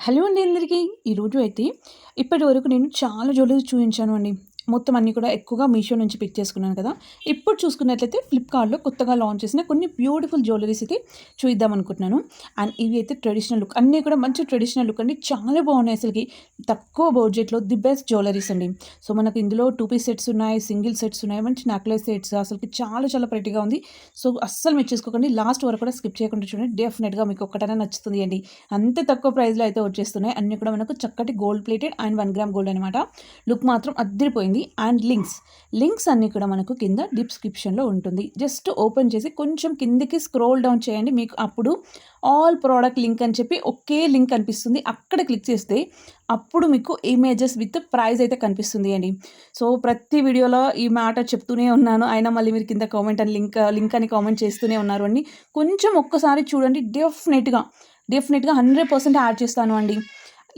Hello అండి అందరికీ. ఈరోజు అయితే ఇప్పటి వరకు నేను చాలా జ్యువెలరీ చూపించాను అండి. మొత్తం అన్నీ కూడా ఎక్కువగా మీషో నుంచి పిక్ చేసుకున్నాను కదా. ఇప్పుడు చూసుకున్నట్లయితే ఫ్లిప్కార్ట్లో కొత్తగా లాంచ్ చేసిన కొన్ని బ్యూటిఫుల్ జ్యువెలరీస్ అయితే చూద్దాం అనుకుంటున్నాను. అండ్ ఇవి అయితే ట్రెడిషనల్ లుక్ అన్నీ కూడా మంచి ట్రెడిషనల్ లుక్ అండి. చాలా బాగున్నాయి అసలుకి. తక్కువ బడ్జెట్లో ది బెస్ట్ జ్యువెలరీస్ అండి. సో మనకు ఇందులో టూ పీస్ సెట్స్ ఉన్నాయి సింగిల్ సెట్స్ ఉన్నాయి మంచి నెక్లెస్ సెట్స్ అసలుకి చాలా చాలా ప్రెట్టిగా ఉంది. సో అస్సలు మీరు చేసుకోకండి. లాస్ట్ వరకు కూడా స్కిప్ చేయకుండా చూడండి. డెఫినెట్గా మీకు ఒక్కటైనా నచ్చుతుంది అండి. అంత తక్కువ ప్రైస్లో అయితే వచ్చేస్తున్నాయి. అన్నీ కూడా మనకు చక్కటి gold plated and one gram gold అనమాట లుక్ మాత్రం అద్దరిపోయింది. And links. లింక్స్ అన్నీ కూడా మనకు కింద డిస్క్రిప్షన్లో ఉంటుంది. జస్ట్ ఓపెన్ చేసి కొంచెం కిందికి స్క్రోల్ డౌన్ చేయండి. మీకు అప్పుడు ఆల్ ప్రోడక్ట్ లింక్ అని చెప్పి ఒకే లింక్ కనిపిస్తుంది. అక్కడ క్లిక్ చేస్తే అప్పుడు మీకు ఇమేజెస్ విత్ ప్రైజ్ అయితే కనిపిస్తుంది అండి. సో ప్రతి వీడియోలో ఈ మాట చెప్తూనే ఉన్నాను. అయినా మళ్ళీ మీరు కింద కామెంట్ అని లింక్ లింక్ అని కామెంట్ చేస్తూనే ఉన్నారు అండి. కొంచెం ఒక్కసారి చూడండి. డెఫినెట్గా డెఫినెట్గా హండ్రెడ్ పర్సెంట్ యాడ్ చేస్తాను అండి.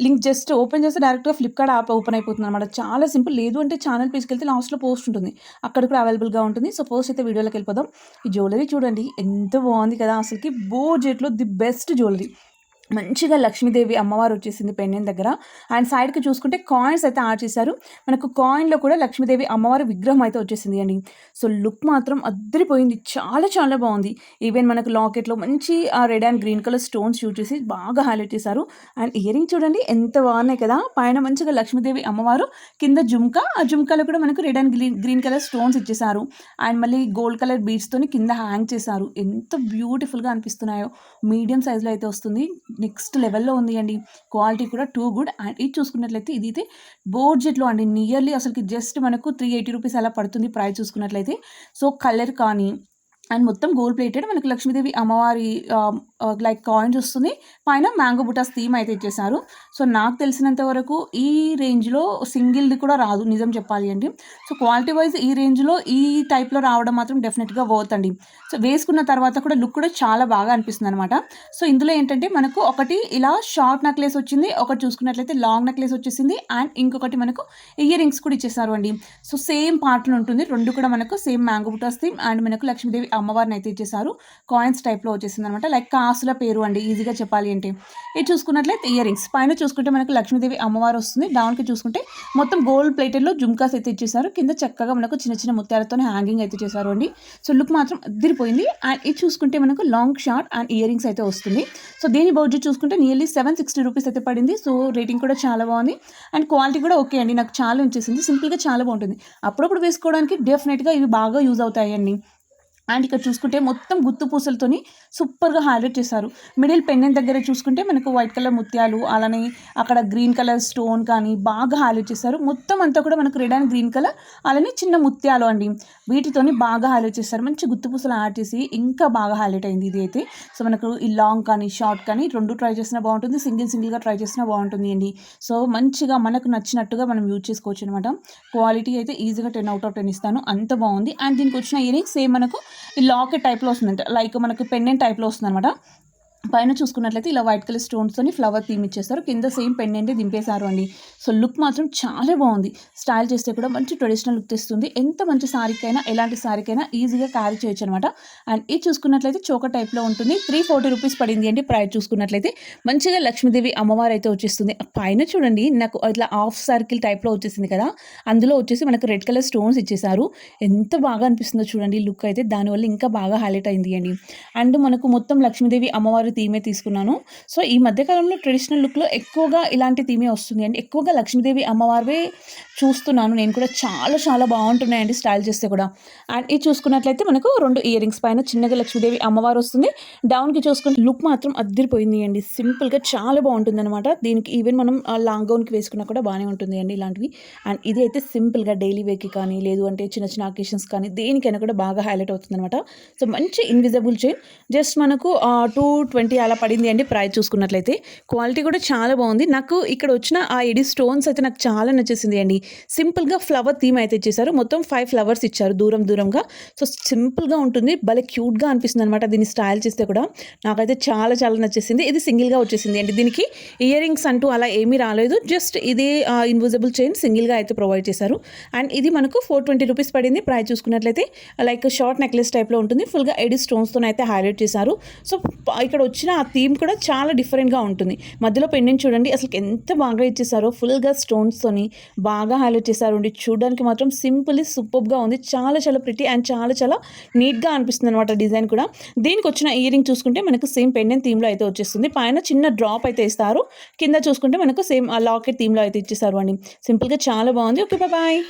లింక్ జస్ట్ ఓపెన్ చేస్తే డైరెక్ట్గా ఫ్లిప్కార్ట్ యాప్ ఓపెన్ అయిపోతుంది అనమాట చాలా సింపుల్. లేదు అంటే ఛానల్ పేజ్కి వెళ్తే లాస్ట్లో పోస్ట్ ఉంటుంది. అక్కడ కూడా అవైలబుల్గా ఉంటుంది. సో పోస్ట్ అయితే వీడియోలోకి వెళ్ళిపోదాం. ఈ జ్యువెలరీ చూడండి. ఎంత బాగుంది కదా. అసలుకి బోజెట్లో ది బెస్ట్ జ్యువెలరీ. మంచిగా లక్ష్మీదేవి అమ్మవారు వచ్చేసింది పెండింగ్ దగ్గర. అండ్ సైడ్కి చూసుకుంటే కాయిన్స్ అయితే యాడ్ చేశారు. మనకు కాయిన్లో కూడా లక్ష్మీదేవి అమ్మవారి విగ్రహం అయితే వచ్చేసింది అండి. సో లుక్ మాత్రం అద్దరిపోయింది. చాలా చాలా బాగుంది. ఈవెన్ మనకు లాకెట్లో మంచి ఆ red and green colour stones use చేసి బాగా హైలైట్ చేశారు. అండ్ ఇయర్ రింగ్ చూడండి ఎంత బాగున్నాయి కదా! పైన మంచిగా లక్ష్మీదేవి అమ్మవారు కింద జుమ్కా ఆ జుమ్కాలో కూడా మనకు red and green green colour stones ఇచ్చేసారు అండ్ మళ్ళీ గోల్డ్ కలర్ బీడ్స్తోని కింద హ్యాంగ్ చేశారు. ఎంత బ్యూటిఫుల్గా అనిపిస్తున్నాయో! మీడియం సైజులో అయితే వస్తుంది. నెక్స్ట్ లెవెల్లో ఉంది అండి. క్వాలిటీ కూడా టూ గుడ్. అండ్ ఇది చూసుకున్నట్లయితే ఇది అయితే బోర్జెట్లో అండి. నియర్లీ అసలుకి జస్ట్ మనకు త్రీ ఎయిటీ రూపీస్ అలా పడుతుంది ప్రైస్ చూసుకున్నట్లయితే. సో కలర్ కానీ అండ్ మొత్తం గోల్డ్ ప్లేటెడ్ మనకు లక్ష్మీదేవి అమ్మవారి లైక్ కాయిన్స్ వస్తుంది. పైన మ్యాంగో బుటాస్ థీమ్ అయితే ఇచ్చేసారు సో నాకు తెలిసినంత వరకు ఈ రేంజ్లో సింగిల్ది కూడా రాదు నిజం చెప్పాలి అండి సో క్వాలిటీ వైజ్ ఈ రేంజ్లో ఈ టైప్లో రావడం మాత్రం డెఫినెట్గా వర్త్ అండి. సో వేసుకున్న తర్వాత కూడా లుక్ కూడా చాలా బాగా అనిపిస్తుంది అనమాట సో ఇందులో ఏంటంటే మనకు ఒకటి ఇలా షార్ట్ నెక్లెస్ వచ్చింది ఒకటి చూసుకున్నట్లయితే లాంగ్ నెక్లెస్ వచ్చేసింది అండ్ ఇంకొకటి మనకు ఇయర్ రింగ్స్ కూడా ఇచ్చేసారు అండి. సో సేమ్ పార్ట్లో ఉంటుంది రెండు కూడా మనకు సేమ్ మ్యాంగో బుటాస్ థీమ్ అండ్ మనకు లక్ష్మీదేవి అమ్మవారిని అయితే ఇచ్చేసారు కాయిన్స్ టైప్లో వచ్చేసింది అనమాట లైక్ కాసుల పేరు అండి. ఈజీగా చెప్పాలి అంటే. ఇది చూసుకున్నట్లయితే ఇయర్ రింగ్స్ పైన చూసుకుంటే మనకు లక్ష్మీదేవి అమ్మవారు వస్తుంది. డౌన్కి చూసుకుంటే మొత్తం గోల్డ్ ప్లేటెడ్లో జుమ్కాస్ అయితే ఇచ్చేసారు కింద చక్కగా మనకు చిన్న చిన్న ముత్యాలతో హ్యాంగింగ్ అయితే చేశారు అండి. సో లుక్ మాత్రం అదిరిపోయింది అండ్ ఇది చూసుకుంటే మనకు long short and earrings అయితే వస్తుంది. సో దీని బడ్జెట్ చూసుకుంటే నియర్లీ సెవెన్ సిక్స్టీ రూపీస్ అయితే పడింది. సో రేటింగ్ కూడా చాలా బాగుంది. అండ్ క్వాలిటీ కూడా ఓకే అండి. నాకు చాలా ఇచ్చేసింది సింపుల్గా చాలా బాగుంటుంది. అప్పుడప్పుడు వేసుకోవడానికి డెఫినెట్గా ఇవి బాగా యూజ్ అవుతాయండి. అండ్ ఇక్కడ చూసుకుంటే మొత్తం గుత్తు పూసలతోని సూపర్గా హైలైట్ చేశారు. మిడిల్ పెండెంట్ దగ్గర చూసుకుంటే మనకు వైట్ కలర్ ముత్యాలు అలానే అక్కడ గ్రీన్ కలర్ స్టోన్ కానీ బాగా హైలైట్ చేశారు. మొత్తం అంతా కూడా మనకు రెడ్ అండ్ గ్రీన్ కలర్ అలానే చిన్న ముత్యాలు అండి. వీటితోని బాగా హైలైట్ చేశారు. మంచి గుత్తు పూసలు యాడ్ చేసి ఇంకా బాగా హైలైట్ అయింది ఇది అయితే. సో మనకు ఈ లాంగ్ కానీ షార్ట్ కానీ రెండు ట్రై చేసినా బాగుంటుంది. సింగిల్ సింగిల్గా ట్రై చేసినా బాగుంటుంది అండి. సో మంచిగా మనకు నచ్చినట్టుగా మనం యూజ్ చేసుకోవచ్చు అనమాట క్వాలిటీ అయితే ఈజీగా టెన్ అవుట్ ఆఫ్ టెన్ ఇస్తాను. అంత బాగుంది. అండ్ దీనికి వచ్చిన ఇయరింగ్ సేమ్ మనకు లాకెట్ టైప్లో వస్తుందంట. లైక్ మనకు పెండెంట్ టైప్లో వస్తుంది అనమాట పైన చూసుకున్నట్లయితే ఇలా వైట్ కలర్ స్టోన్స్తోని ఫ్లవర్ థీమ్ ఇచ్చేస్తారు. కింద సేమ్ పెండెంటే దింపేశారు అండి. సో లుక్ మాత్రం చాలా బాగుంది. స్టైల్ చేస్తే కూడా మంచి ట్రెడిషనల్ లుక్ తెస్తుంది. ఎంత మంచి సారీకైనా ఎలాంటి శారీకైనా ఈజీగా క్యారీ చేయొచ్చు అనమాట అండ్ ఇది చూసుకున్నట్లయితే చోక టైప్లో ఉంటుంది. త్రీ ఫార్టీ రూపీస్ పడింది అంటే ప్రైస్ చూసుకున్నట్లయితే. మంచిగా లక్ష్మీదేవి అమ్మవారు అయితే వచ్చేస్తుంది. పైన చూడండి నాకు ఇట్లా హాఫ్ సర్కిల్ టైప్లో వచ్చేసింది కదా. అందులో వచ్చేసి మనకు రెడ్ కలర్ స్టోన్స్ ఇచ్చేసారు ఎంత బాగా అనిపిస్తుందో చూడండి లుక్ అయితే. దానివల్ల ఇంకా బాగా హైలైట్ అయింది అండి. అండ్ మనకు మొత్తం లక్ష్మీదేవి అమ్మవారి థీమే తీసుకున్నాను. సో ఈ మధ్యకాలంలో ట్రెడిషనల్ లుక్లో ఎక్కువగా ఇలాంటి థీమే వస్తుంది. అండి ఎక్కువగా లక్ష్మీదేవి అమ్మవారివే చూస్తున్నాను. నేను కూడా చాలా చాలా బాగుంటున్నాయండి స్టైల్ చేస్తే కూడా. అండ్ ఇది చూసుకున్నట్లయితే మనకు రెండు ఇయర్ రింగ్స్ పైన చిన్నగా లక్ష్మీదేవి అమ్మవారు వస్తుంది. డౌన్కి చూసుకుంటే లుక్ మాత్రం అద్దరిపోయింది అండి సింపుల్గా చాలా బాగుంటుంది అనమాట దీనికి ఈవెన్ మనం లాంగ్ గౌన్కి వేసుకున్నా కూడా బాగానే ఉంటుంది అండి ఇలాంటివి. అండ్ ఇది అయితే సింపుల్గా డైలీ వేకి కానీ లేదు అంటే చిన్న చిన్న అకేషన్స్ కానీ దేనికైనా కూడా బాగా హైలైట్ అవుతుంది అనమాట సో మంచి ఇన్విజిబుల్ చైన్ జస్ట్ మనకు టూ ట్వంటీ అలా పడింది అండి ప్రైస్ చూసుకున్నట్లయితే క్వాలిటీ కూడా చాలా బాగుంది. నాకు ఇక్కడ వచ్చిన ఆ ఎడి స్టోన్స్ అయితే నాకు చాలా నచ్చేసింది అండి. సింపుల్గా ఫ్లవర్ థీమ్ అయితే ఇచ్చేసారు. మొత్తం ఫైవ్ ఫ్లవర్స్ ఇచ్చారు దూరం దూరంగా. సో సింపుల్గా ఉంటుంది. భలే క్యూట్గా అనిపిస్తుంది అనమాట దీన్ని స్టైల్ చేస్తే కూడా. నాకైతే చాలా చాలా నచ్చేసింది. ఇది సింగిల్గా వచ్చేసింది అండి. దీనికి ఇయర్ రింగ్స్ అంటూ అలా ఏమీ రాలేదు. జస్ట్ ఇది ఇన్విజిబుల్ చైన్ సింగిల్గా అయితే ప్రొవైడ్ చేశారు. అండ్ ఇది మనకు ఫోర్ ట్వంటీ రూపీస్ పడింది. ప్రైస్ చూసుకున్నట్లయితే లైక్ షార్ట్ నెక్లెస్ టైప్లో ఉంటుంది. ఫుల్గా ఎడి స్టోన్స్తో అయితే హైలైట్ చేశారు. సో ఇక్కడ వచ్చిన ఆ థీమ్ కూడా చాలా డిఫరెంట్గా ఉంటుంది. మధ్యలో పెండెంట్ చూడండి అసలు ఎంత బాగా ఇచ్చేసారో. ఫుల్గా స్టోన్స్తోని బాగా హైలైట్ చేశారు. అండి చూడడానికి మాత్రం సింపుల్లీ సూపర్గా ఉంది. చాలా చాలా ప్రిటీ అండ్ చాలా చాలా నీట్గా అనిపిస్తుంది అనమాట డిజైన్ కూడా. దీనికి వచ్చిన ఇయరింగ్ చూసుకుంటే మనకు సేమ్ పెండెంట్ థీమ్లో అయితే వచ్చేస్తుంది. పైన చిన్న డ్రాప్ అయితే ఇస్తారు. కింద చూసుకుంటే మనకు సేమ్ లాకెట్ థీమ్లో అయితే ఇచ్చేసారు అండి. సింపుల్గా చాలా బాగుంది. Okay bye.